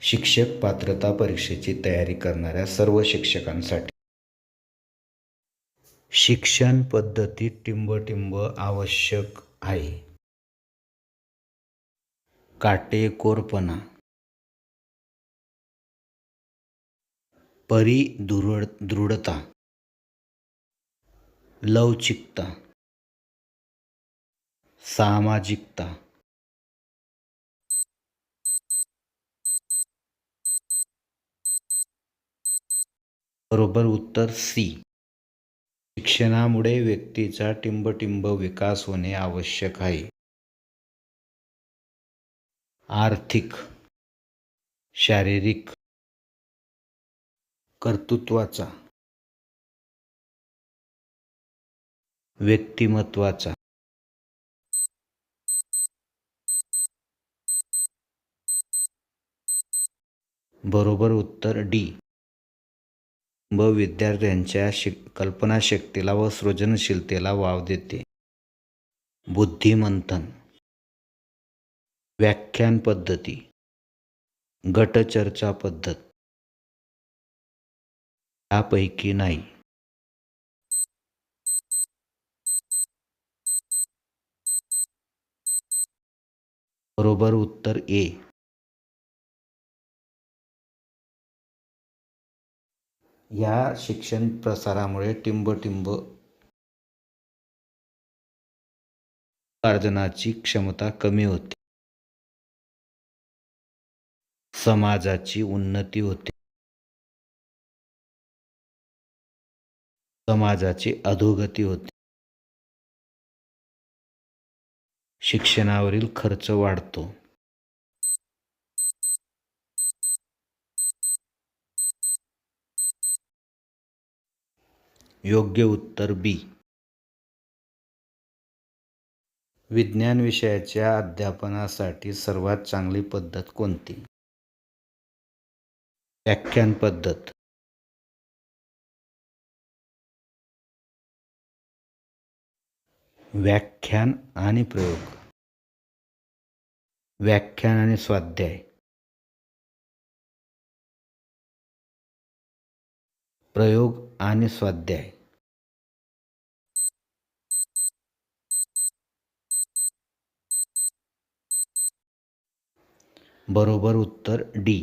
शिक्षक पात्रता परीक्षेची तयारी करणाऱ्या सर्व शिक्षकांसाठी. शिक्षण पद्धतीत टिंबटिंब आवश्यक आहे. काटेकोरपणा. परिदृढ दृढता. लवचिकता. सामाजिकता. बरोबर उत्तर सी शिक्षणामुळे व्यक्तीचा टिंबटिंब विकास होणे आवश्यक आहे. आर्थिक शारीरिक कर्तृत्वाचा व्यक्तिमत्वाचा. बरोबर उत्तर डी व विद्यार्थ्यांच्या शिक कल्पनाशक्तीला व सृजनशीलतेला वाव देते. बुद्धिमंथन. व्याख्यान पद्धती. गटचर्चा पद्धत. यापैकी नाही. बरोबर उत्तर ए. या शिक्षण प्रसारामुळे टिंबटिंब अर्जनाची क्षमता कमी होते. समाजाची उन्नती होते. समाजाची अधोगती होते. शिक्षणावरील खर्च वाढतो. योग्य उत्तर बी. विज्ञान विषयाच्या अध्यापनासाठी सर्वात चांगली पद्धत कोणती? व्याख्यान पद्धत. व्याख्यान आणि प्रयोग. व्याख्यान आणि स्वाध्याय. प्रयोग आणि स्वाध्याय. बरोबर उत्तर डी.